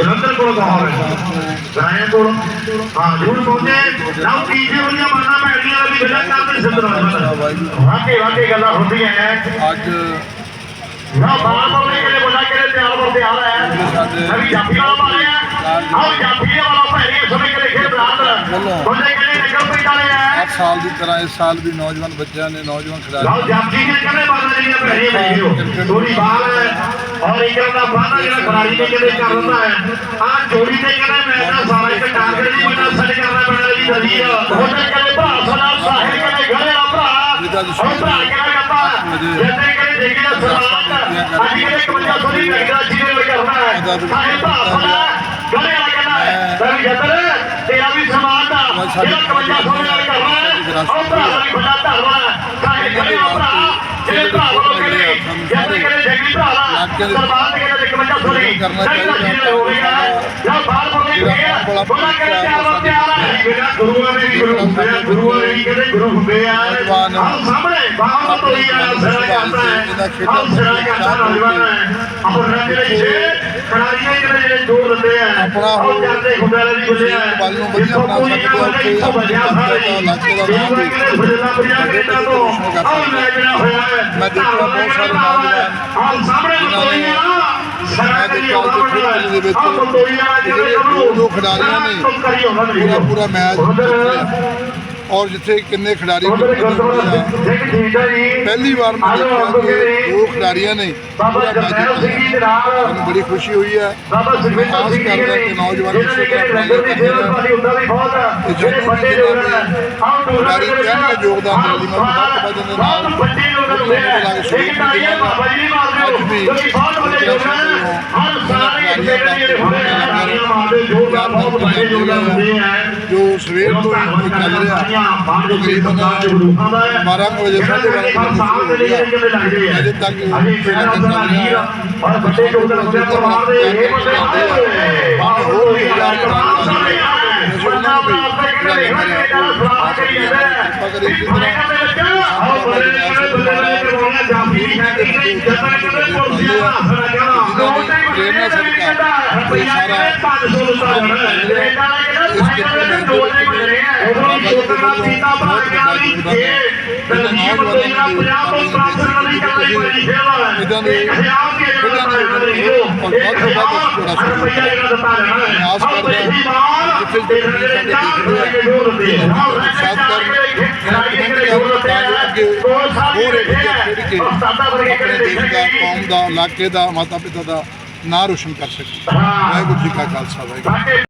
ਜਲੰਧਰ ਕੋਲ ਕਹਾਵੇ ਗਾਇਆ ਕੋਲ। ਹਾਂ ਜੂਰ ਪਹੁੰਚੇ। ਨਾ ਤੀਜੇ ਵਾਲੀਆਂ ਮਾਨਾ ਭੈਣੀਆਂ ਦੀ ਬਿਨਾਂ ਕੰਮ ਨਹੀਂ ਸਿੰਦਰਾ ਵਾਕੇ ਵਾਕੇ ਗੱਲਾਂ ਹੁੰਦੀਆਂ ਅੱਜ ਨਾ ਬਾਹਰ ਤੋਂ ਕਿਹੜੇ ਬੰਦਾ ਕਿਹੜੇ ਤਿਆਰ ਵਰ ਤਿਆਰ ਹੈ ਨਵੀਂ ਜਾਫੀ ਵਾਲਾ ਮਾਰਿਆ ਆਹ ਜਾਫੀ ਵਾਲਾ ਭੈਣੀ ਸਮੇਂ ਕਿਹੜੇ ਖੇਡ ਬਰਾਤ। ਬੰਦੇ ਕਿਹੜੇ ਨਿਕਲ ਪਈ ਐ। ਹਰ ਸਾਲ ਦੀ ਤਰ੍ਹਾਂ ਇਸ ਸਾਲ ਵੀ ਨੌਜਵਾਨ ਬੱਚਿਆਂ ਨੇ ਨੌਜਵਾਨ ਖਿਡਾਰੀ ਜਾਫੀ ਨੇ ਕਹਿੰਦੇ ਬਾਜ਼ਾਂ ਦੀਆਂ ਭੈਣੀਆਂ ਦੇਖਿਓ ਥੋੜੀ ਬਾਲ ਔਰ ਇੱਕ ਦਾ ਬਾਣਾ ਜਿਹੜਾ ਖਿਡਾਰੀ ਨੇ ਕਹਿੰਦੇ ਕਰ ਦਿੰਦਾ ਹੈ। ਆਹ ਜੋੜੀ ਤੇ ਕਹਿੰਦੇ ਮੈਂ ਤਾਂ ਸਾਰਾ ਇੱਕ ਟਾਰਗੇਟ ਨਹੀਂ ਬੰਦਾ ਸੱਜ ਕਰਨਾ ਪੈਣਾ ਜੀ ਦਰੀ ਉਹਨੇ ਕਹਿੰਦੇ ਭਰਾ ਸਦਾ ਸਾਹਿਲ ਕਹਿੰਦੇ ਘਰੇ ਆ ਭਰਾ। ਉਹ ਭਰਾ ਕਹਿੰਦਾ ਕੱਪਾ ਜਿੱਤੇ ਕਹਿੰਦੇ ਦੇਖੀ ਦਾ ਸਲਾਮ ਅੱਜ ਕਹਿੰਦੇ 51 ਸੌ ਦੀ ਲੱਗਦਾ ਵਿੱਚ ਕਰਨਾ ਹੈ। ਸਾਹਿਲ ਭਰਾ ਸੌ ਦੀ ਕਰਨਾ ਚਾਹੀਦਾ ਗੁਰੂਆਂ ਦੇ ਵੀ ਗੁਰੂ ਹੁੰਦੇ ਆ ਗੁਰੂਆਂ ਦੇ ਵੀ ਕਹਿੰਦੇ ਗੁਰੂ ਹੁੰਦੇ ਆ। ਆਹ ਸਾਹਮਣੇ ਬਾਹਰ ਤੋਂ ਹੀ ਆ ਸਿਰਾ ਕਰਦਾ ਹੈ। ਆਹ ਸਿਰਾ ਕਰਦਾ ਨੌਜਵਾਨ ਹੈ। ਆਪੋ ਰੱਬ ਦੇ ਛੇ ਜਿਹੜੇ ਦਿੰਦੇ ਆ। ਆਹ ਜਾਂਦੇ ਵਾਲੇ ਦੀ ਬੁੱਲੇ ਆ। ਬਲ ਨੂੰ ਵਧੀਆ ਬਣਾ ਸਕਦੇ ਹੋ ਸਾਰੇ ਇਲਾਕੇ ਦਾ ਨਾਮ ਵੀ ਬੁੱਲਾ ਬੁੱਲਾ ਕੈਨੇਡਾ ਤੋਂ ਆਹ ਮੈਂ ਜਿਹੜਾ ਹੋਇਆ ਹੈ। ਮੈਂ ਦੇਖਿਆ ਬਹੁਤ ਸਾਰੇ ਨੌਜਵਾਨ ਆਹ ਸਾਹਮਣੇ ਮੰਤੋਈਆਂ ਮੈਂ ਦੇਖਿਆ ਅੱਜ ਫੁੱਟਬਾਲ ਦੇ ਵਿੱਚ ਜਿਹੜੇ ਦੋ ਖਿਡਾਰੀਆਂ ਨੇ ਪੂਰਾ ਪੂਰਾ ਮੈਚ ਔਰ ਜਿੱਥੇ ਕਿੰਨੇ ਖਿਡਾਰੀ ਪਹਿਲੀ ਵਾਰ ਦੋ ਖਿਡਾਰੀਆਂ ਨੇ ਬਾਬਾ ਪੂਰਾ ਮੈਚ ਜਰਨੈਲ ਸਿੰਘ ਜਿੱਤਿਆ ਜੀ ਦੇ ਨਾਲ। ਮੈਨੂੰ ਬੜੀ ਖੁਸ਼ੀ ਹੋਈ ਹੈ। ਜੀ ਕਰਦਾ ਨੇ ਕਿ ਨੌਜਵਾਨ ਕਿਹੜੇ ਲੰਗਰ ਦੀ ਵੀ ਵੀ ਖਿਡਾਰੀ ਯੋਗਦਾਨ ਲਈ ਮੈਂ ਬਹੁਤ ਵੱਧ ਦੇ ਨਾਲ ਬਹੁਤ ਵੱਡੇ ਲੋਕ ਹੁੰਦੇ ਆ ਇੱਕ ਤਾਲੀਆਂ ਬਾਬਾ ਜੀ ਨਹੀਂ ਮਾਰਦੇ ਹੋ ਕਿਉਂਕਿ ਬਹੁਤ ਨੇ ਹਰ ਸਾਰੇ ਜਿਹੜੇ ਜਿਹੜੇ ਹੁੰਦੇ ਆ ਤਾਲੀਆਂ ਮਾਰਦੇ ਯੋਗਦਾਨ ਬਹੁਤ ਵੱਡੇ ਯੋਗਦਾਨ ਹੁੰਦੇ ਆ ਜੋ ਸਵੇਰ ਤੋਂ ਹੀ ਚੱਲ ਰਿਹਾ ਤਕਰੀਬਨ 12 ਕੁ ਵਜੇ ਸਾਢੇ 12 ਵਜੇ ਸ਼ੁਰੂ ਹੋ ਗਿਆ ਅਜੇ ਤੱਕ ਜਿਹੜਾ ਚੱਲ ਰਿਹਾ ਔਰ ਵੱਡੇ ਯੋਗਦਾਨ ਹੁੰਦੇ ਆ ਪਰਿਵਾਰ ਦੇ ਇਹ ਬੰਦੇ ਆਹ ਹੋਰ ਵੀ ਹਜ਼ਾਰ ਕਮਾਲ ਸਾਰੇ ਉਹਨਾਂ ਨੂੰ ਆਪਣੇ ਕਿਹੜੇ ਘਰੇ ਦਾ ਸਵਾਲ ਕਰੀ ਜਾਂਦਾ ਹੈ ਆਹ ਬੰਦੇ ਨੇ ਕਹਿੰਦੇ ਬੰਦੇ ਨੇ ਕਰਵਾਉਣਾ ਜਾਫੀ ਨਹੀਂ ਕਹਿੰਦੇ ਜਦੋਂ ਕਹਿੰਦੇ ਪੁਰਸੀਆਂ ਦਾ ਹਸਣਾ ਜਾਣਾ ਦੋ ਟਾਈਮ ਟ੍ਰੇਨਰ ਸਰਕਾਰ ਰੁਪਈਆ ਕਹਿੰਦੇ 500 ਦਿੱਤਾ ਜਾਣਾ ਕੈਨੇਡਾ ਨੇ ਕਹਿੰਦਾ ਫਾਈਨਲ ਦੇ ਦੋ ਟਾਈਮ ਰਹੇ ਆ ਉਦੋਂ ਛੋਟਾ ਦਾ ਪੀਤਾ ਭਰਾ ਗਿਆ ਵੀ ਜੇ ਤਨਜੀਬ ਤੋਂ ਜਿਹੜਾ 50 ਤੋਂ ਪ੍ਰਾਪਤ ਨਹੀਂ ਕਰਨੀ ਪਈ ਸੇਵਾ ਇਦਾਂ ਦੇ ਇੱਕ ਹਜ਼ਾਰ ਦੀ ਅਗਰ ਦੇ ਦਿੱਤਾ ਜਾਣਾ ਇੱਕ ਰੁਪਈਆ ਜਿਹੜਾ ਦਿੱਤਾ ਜਾਣਾ ਆਸ ਕਰਦਾ ਤੇ ਜਿਹੜੇ ਚਾਰ ਰੁਪਏ ਜੋੜ ਦਿੰਦੇ ਆ ਆਹ ਕਰ ਹੋਰ ਬੈਠੇ ਆ ਖੇਡ ਕੇ ਵਰਗੇ ਆਪਣੇ ਦੇਸ਼ ਦਾ ਕੌਮ ਦਾ ਇਲਾਕੇ ਦਾ ਮਾਤਾ ਪਿਤਾ ਦਾ ਨਾਂ ਰੋਸ਼ਨ ਕਰ ਸਕੇ ਵਾਹਿਗੁਰੂ ਜੀ ਕਾ ਖਾਲਸਾ ਵਾਹਿਗੁਰੂ ਸਾਡੇ